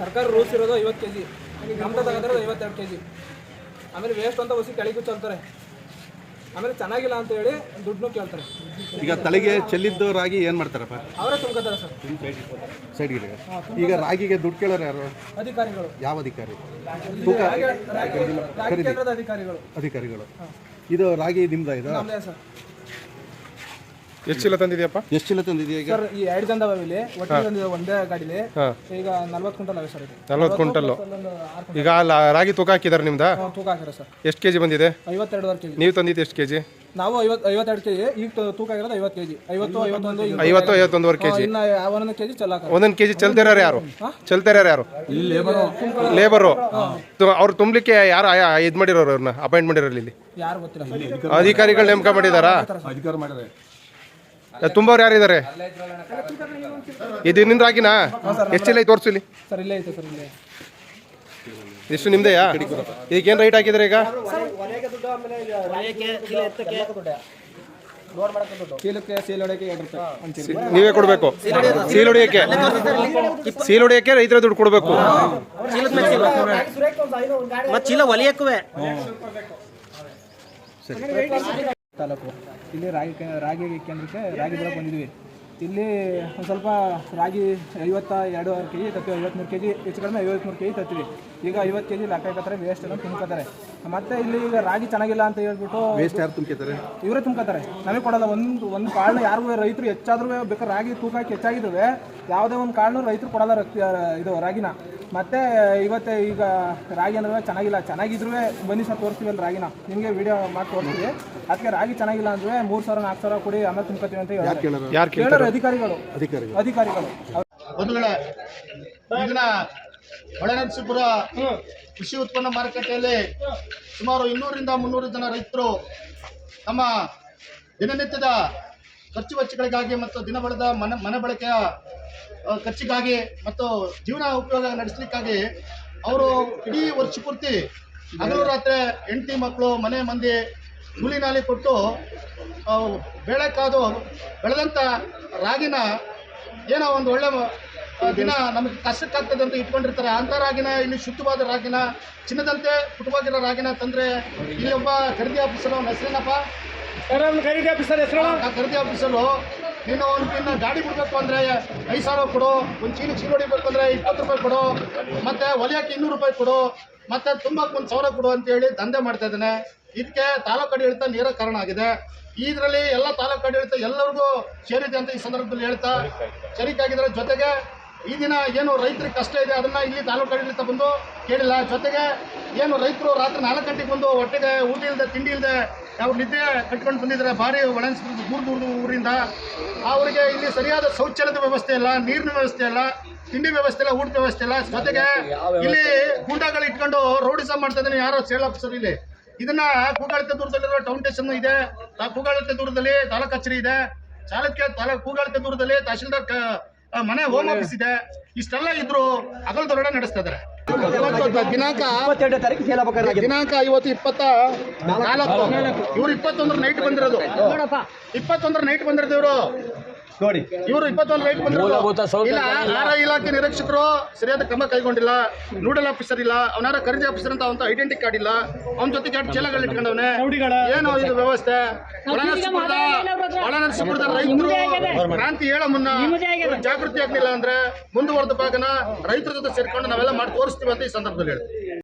ಸರ್ಕಾರ ರೂಲ್ಸ್ ಇರೋದು ಐವತ್ತು ಕೆ ಜಿ ನಮ್ದು ತಗೋತಾರೆ ಐವತ್ತೆರಡು ಕೆ ಜಿ ಆಮೇಲೆ ವೇಸ್ಟ್ ಅಂತ ಹೊಸಿ ಕೆಳಗೂ ಅಂತಾರೆ ಆಮೇಲೆ ಚೆನ್ನಾಗಿಲ್ಲ ಅಂತ ಹೇಳಿ ದುಡ್ಡು ಕೇಳ್ತಾರೆ. ಈಗ ತಲೆಗೆ ಚೆಲ್ಲಿದ್ದು ರಾಗಿ ಏನು ಮಾಡ್ತಾರಪ್ಪ? ಅವರೇ ತುಂಬ್ಕೋತಾರೆ ಸರ್. ಸೈಡ್ಗೆ ಈಗ ರಾಗಿಗೆ ದುಡ್ಡು ಕೇಳೋರು ಯಾರು? ಅಧಿಕಾರಿಗಳು. ಯಾವ ಅಧಿಕಾರಿ? ತೂಕ ರಾಗಿ ರಾಗಿ ಕೇಂದ್ರದ ಅಧಿಕಾರಿಗಳು. ಅಧಿಕಾರಿಗಳು. ಇದು ರಾಗಿ ನಿಮ್ದ ಇದು? ಸರ್. ಎಷ್ಟು ಚೀಲ ತಂದಿದ್ಯಪ್ಪ? ಎಷ್ಟು ಚೀಲ ತಂದಿದ್ಯಾ ಈಗ? ಸರ್ ಈ ಎರಡು ತಂದವ ಇಲ್ಲಿ. ಒಟ್ಟಿಗೆ ಒಂದೇ ಗಾಡಿಲಿ. ಈಗ ನಲ್ವತ್ತು ಕ್ವಿಂಟಲ್ ಅವೆ ಸರ್ ಇದು. ನಲ್ವತ್ತು ಕ್ವಿಂಟಲ್ ಆರು ಈಗ ಲ- ರಾಗಿ ತೂಕ ಹಾಕಿದಾರೆ ನಿಮ್ದ? ಕ್ವಿಂಟಲ್ ತೂಕ ಹಾಕಿರೋ ಸರ್. ಎಷ್ಟು ಕೆಜಿ ಬಂದಿದೆ? ಐವತ್ತೆರಡುವರೆ ಕೆ ಜಿ ನೀವು ತಂದಿದ್ದು ಎಷ್ಟು ಕೆಜಿ? ನಾವು ಐವತ್ತು ಐವತ್ತೆರಡು ಕೆ ಜಿ ಈಗ ತು- ತೂಕ ಆಗಿರೋದು ಐವತ್ತು ಕೆ ಜಿ ಐವತ್ತು ಐವತ್ತೊಂದು ಹಿಂಗೆ ಐವತ್ತು ಐವತ್ತೊಂದುವರೆ ಕೆಜಿ. ಇನ್ನು ಒಂದೊಂದು ಕೆ ಜಿ ಚೆಲ್ಲಾಕ ಒಂದೊಂದು ಕೆಜಿ ಚಲ್ತಿರೋರು ಯಾರು? ಚಲ್ತಿರೋರು ಯಾರು? ಲೇಬರು. ಅವ್ರು ತುಂಬಲಿಕ್ಕೆ ಯಾರು ಇದು ಮಾಡಿರೋರು ಅವ್ರನ್ನ? ಅಪಾಯಿಂಟ್ ಮಾಡಿರೋರು ಇಲ್ಲಿ? ಯಾರು ಗೊತ್ತಿಲ್ಲ. ಸರ್ ಅಧಿಕಾರಿಗಳು ನೇಮಕ ಮಾಡಿದಾರಾ? ಅಧಿಕಾರ ಮಾಡಿದ್ರೆ ತುಂಬವ್ರು ಯಾರಿದ್ದಾರೆ? ಇದು ನಿಂದ ಹಾಕಿನಾ ಎಷ್ಟಿಲ್ಲ ತೋರಿಸು ಇಲ್ಲಿ. ಸರ್ ಇಲ್ಲೇ ಐತೆ ಸರ್ ಇಲ್ಲೇ. ಎಷ್ಟು ನಿಮ್ದೆಯಾ? ಈಗೇನು ರೈಟ್ ಹಾಕಿದ್ರೆ ಈಗ? ನೀವೇ ಕೊಡಬೇಕು. ಸೀಲ್ ಹೊಡಿಯಕ್ಕೆ. ಸೀಲ್ ಹೊಡಿಯಕ್ಕೆ ರೈತರ ದುಡ್ಡು ಕೊಡಬೇಕು. ಮತ್ತೆ ಚೀಲ ಒಲಿಯಕ್ಕೂ ತಾಲೂಕು. ಇಲ್ಲಿ ರಾಗಿ ರಾಗಿ ಕೇಂದ್ರಕ್ಕೆ ರಾಗಿ ಬೆಳಕ್ಕೆ ಬಂದಿದ್ವಿ. ಇಲ್ಲಿ ಒಂದು ಸ್ವಲ್ಪ ರಾಗಿ ಐವತ್ತ ಎರಡೂವರೆ ಕೆ ಜಿ ತತ್ತಿ ಐವತ್ತ್ಮೂರು ಕೆ ಜಿ ಹೆಚ್ಚು ಕಡಿಮೆ ಐವತ್ತ್ಮೂರು ಕೆ ಜಿ ತತ್ತಿವಿ. ಈಗ ಐವತ್ತು ಕೆ ಜಿ ವೇಸ್ಟ್ ಎಲ್ಲ ತುಂಬ್ಕೋತಾರೆ. ಮತ್ತೆ ಇಲ್ಲಿ ಈಗ ರಾಗಿ ಚೆನ್ನಾಗಿಲ್ಲ ಅಂತ ಹೇಳ್ಬಿಟ್ಟು ವೇಸ್ಟ್ ಯಾರು ತುಂಬ್ಕೋತಾರೆ? ಇವರೇ ತುಂಬ್ಕೋತಾರೆ. ನಮಗೆ ಕೊಡಲ್ಲ. ಒಂದು ಒಂದು ಕಾರಣ ಯಾರಿಗೂ ರೈತರು ಹೆಚ್ಚಾದ್ರೂ ಬೇಕಾದ್ರೆ ರಾಗಿ ತೂಕ ಹಾಕಿ ಹೆಚ್ಚಾಗಿದ್ರೂ ಯಾವುದೇ ಒಂದು ಕಾರಣ ರೈತರು ಕೊಡಲ್ಲ ರಕ್ತ ಇದು ರಾಗಿನ. ಮತ್ತೆ ಇವತ್ತು ಈಗ ರಾಗಿ ಅಂದ್ರೆ ಚೆನ್ನಾಗಿಲ್ಲ. ಚೆನ್ನಾಗಿದ್ರೂ ಬನ್ನಿ ಸರ್ ತೋರಿಸ್ತೀವಿ ಅಲ್ಲಿ ರಾಗಿನ. ನಿಮಗೆ ವಿಡಿಯೋ ಮಾಡಿ ತೋರಿಸ್ತೀವಿ. ಅದಕ್ಕೆ ರಾಗಿ ಚೆನ್ನಾಗಿಲ್ಲ ಅಂದ್ರೆ ಮೂರ್ ಸಾವಿರ ನಾಲ್ಕು ಸಾವಿರ ಕೊಡಿ ಆಮೇಲೆ ತುಂಬ್ಕೋತೀವಿ ಅಂತ. ಕೇಳೋರು? ಯಾರು ಕೇಳೋರು ಅಧಿಕಾರಿಗಳು. ಅಧಿಕಾರಿಗಳು. ಅಧಿಕಾರಿಗಳು. ಬಂಧುಗಳೇ ಈಗಿನ ಹೊಳೆನರಸೀಪುರ ಕೃಷಿ ಉತ್ಪನ್ನ ಮಾರುಕಟ್ಟೆಯಲ್ಲಿ ಸುಮಾರು ಇನ್ನೂರಿಂದ ಮುನ್ನೂರು ಜನ ರೈತರು ತಮ್ಮ ದಿನನಿತ್ಯದ ಖರ್ಚು ವೆಚ್ಚಗಳಿಗಾಗಿ ಮತ್ತು ದಿನ ಬಳದ ಮನೆ ಮನೆ ಬಳಕೆಯ ಖರ್ಚಿಗಾಗಿ ಮತ್ತು ಜೀವನ ಉಪಯೋಗ ನಡೆಸಲಿಕ್ಕಾಗಿ ಅವರು ಇಡೀ ವರ್ಷ ಪೂರ್ತಿ ಹಗಲು ರಾತ್ರಿ ಹೆಂಡತಿ ಮಕ್ಕಳು ಮನೆ ಮಂದಿ ಕೂಲಿ ನಾಲಿ ಕೊಟ್ಟು ಬೆಳೆ ಕಾದು ಬೆಳೆದಂಥ ರಾಗಿನ ಏನೋ ಒಂದು ಒಳ್ಳೆ ದಿನ ನಮಗೆ ಕಷ್ಟಕ್ಕಾಗ್ತದೆ ಅಂತ ಇಟ್ಕೊಂಡಿರ್ತಾರೆ. ಅಂಥ ರಾಗಿನ ಇಲ್ಲಿ ಶುದ್ಧವಾದ ರಾಗಿನ ಚಿನ್ನದಂತೆ ಪುಟವಾಗಿರೋ ರಾಗಿನ ತಂದರೆ ಇಲ್ಲಿ ಒಬ್ಬ ಖರೀದಿ ಆಫೀಸರ್ ಅವನ ಹೆಸರೇನಪ್ಪ? ಖರೀದಿ ಆಫೀಸರ್ ಹೆಸರು? ಖರೀದಿ ಆಫೀಸರು. ನೀನು ಒಂದು ಇನ್ನು ಗಾಡಿ ಬಿಡಬೇಕು ಅಂದರೆ ಐದು ಸಾವಿರ ಕೊಡು ಒಂದು ಚೀಲ ಚೀಲ ಹೊಡಿಬೇಕು ಅಂದರೆ ಇಪ್ಪತ್ತು ರೂಪಾಯಿ ಕೊಡು ಮತ್ತು ಒಲಿಯಕ್ಕೆ ಇನ್ನೂರು ರೂಪಾಯಿ ಕೊಡು ಮತ್ತು ತುಂಬಕ್ಕೆ ಒಂದು ಸಾವಿರ ಕೊಡು ಅಂತೇಳಿ ದಂಧೆ ಮಾಡ್ತಾ ಇದ್ದಾನೆ. ಇದಕ್ಕೆ ತಾಲೂಕು ಆಡಳಿತ ನೇರ ಕಾರಣ ಆಗಿದೆ. ಇದರಲ್ಲಿ ಎಲ್ಲ ತಾಲೂಕು ಆಡಳಿತ ಎಲ್ಲರಿಗೂ ಸೇರಿದೆ ಅಂತ ಈ ಸಂದರ್ಭದಲ್ಲಿ ಹೇಳ್ತಾ ಶರೀಕಾಗಿದ್ದಾರೆ ಜೊತೆಗೆ ಈ ದಿನ ಏನು ರೈತರಿಗೆ ಕಷ್ಟ ಇದೆ ಅದನ್ನ ಇಲ್ಲಿ ತಾಲೂಕು ಆಡಳಿತ ಬಂದು ಕೇಳಿಲ್ಲ. ಜೊತೆಗೆ ಏನು ರೈತರು ರಾತ್ರಿ ನಾಲ್ಕು ಗಂಟೆಗೆ ಬಂದು ಹೊಟ್ಟೆಗೆ ಊಟ ಇಲ್ಲದೆ ತಿಂಡಿ ಇಲ್ಲದೆ ಅವ್ರು ನಿದ್ದೆ ಕಟ್ಕೊಂಡು ಬಂದಿದ್ದಾರೆ ಭಾರಿ ಒಳನ್ಸ್ಬಿಟ್ಟು ದೂರ ದೂರ ಊರಿಂದ ಅವರಿಗೆ ಇಲ್ಲಿ ಸರಿಯಾದ ಶೌಚಾಲಯದ ವ್ಯವಸ್ಥೆ ಇಲ್ಲ, ನೀರಿನ ವ್ಯವಸ್ಥೆ ಇಲ್ಲ, ತಿಂಡಿ ವ್ಯವಸ್ಥೆ ಇಲ್ಲ, ಊಟದ ವ್ಯವಸ್ಥೆ ಇಲ್ಲ. ಜೊತೆಗೆ ಇಲ್ಲಿ ಗುಂಡಗಳು ಇಟ್ಕೊಂಡು ರೋಡಿಸಮ್ ಮಾಡ್ತಾ ಇದ್ದಾನೆ ಯಾರೋ ಸೇಲ್ ಆಫೀಸರ್ ಇಲ್ಲಿ. ಇದನ್ನ ಕೂಗಾಳಿತ ದೂರದಲ್ಲಿರೋ ಟೌನ್ ಸ್ಟೇಷನ್ ಇದೆ. ಕೂಗಾಳಿತ ದೂರದಲ್ಲಿ ತಾಲೂಕ್ ಕಚೇರಿ ಇದೆ. ಚಾಲಕ್ಯ ತಾಲೂಕು ಕೂಗಾಳಿತ ದೂರದಲ್ಲಿ ತಹಶೀಲ್ದಾರ್ ಮನೆ ಹೋಮ್ ಆಫೀಸ್ ಇದೆ. ಇಷ್ಟೆಲ್ಲ ಇದ್ರು ಅಗಲ ದೊರಡೆ ನಡೆಸ್ತಾ ಇದಾರೆ. ದಿನಾಂಕ ದಿನಾಂಕ ಇವತ್ತು ಇಪ್ಪತ್ತ ನಾಲ್ಕು. ಇವ್ರು ಇಪ್ಪತ್ತೊಂದ್ರ ನೈಟ್ ಬಂದಿರೋದು. ಇಪ್ಪತ್ತೊಂದ್ರ ನೈಟ್ ಬಂದಿರೋದು ಇವರು. ನೋಡಿ ಇವರು ಇಪ್ಪತ್ತೊಂದು ಲೈಟ್ ಬಂದಿರೋದು ಇಲ್ಲ ಆರ ಇಲಾಖೆ ನಿರೀಕ್ಷಕರು ಸರಿಯಾದ ಕ್ರಮ ಕೈಗೊಂಡಿಲ್ಲ. ನೋಡಲ್ ಆಫೀಸರ್ ಇಲ್ಲ. ಅವನಾರ ಖರೀದಿ ಆಫೀಸರ್ ಅಂತ ಅವಂತ ಐಡೆಂಟಿ ಕಾರ್ಡ್ ಇಲ್ಲ. ಅವನ ಜೊತೆಗೆ ಎರಡು ಚೀಲಗಳು ಇಟ್ಕೊಂಡವನೆ. ಏನು ಇದು ವ್ಯವಸ್ಥೆ. ಒಳನರಸೀಪುರದ ರೈತರು ಕ್ರಾಂತಿ ಹೇಳೋ ಮುನ್ನ ಜಾಗೃತಿ ಆಗ್ಲಿಲ್ಲ ಅಂದ್ರೆ ಮುಂದುವರೆದ ಭಾಗನ ರೈತರ ಜೊತೆ ಸೇರ್ಕೊಂಡು ನಾವೆಲ್ಲ ಮಾಡಿ ತೋರಿಸ್ತೀವಿ ಅಂತ ಈ ಸಂದರ್ಭದಲ್ಲಿ ಹೇಳ್ತೀವಿ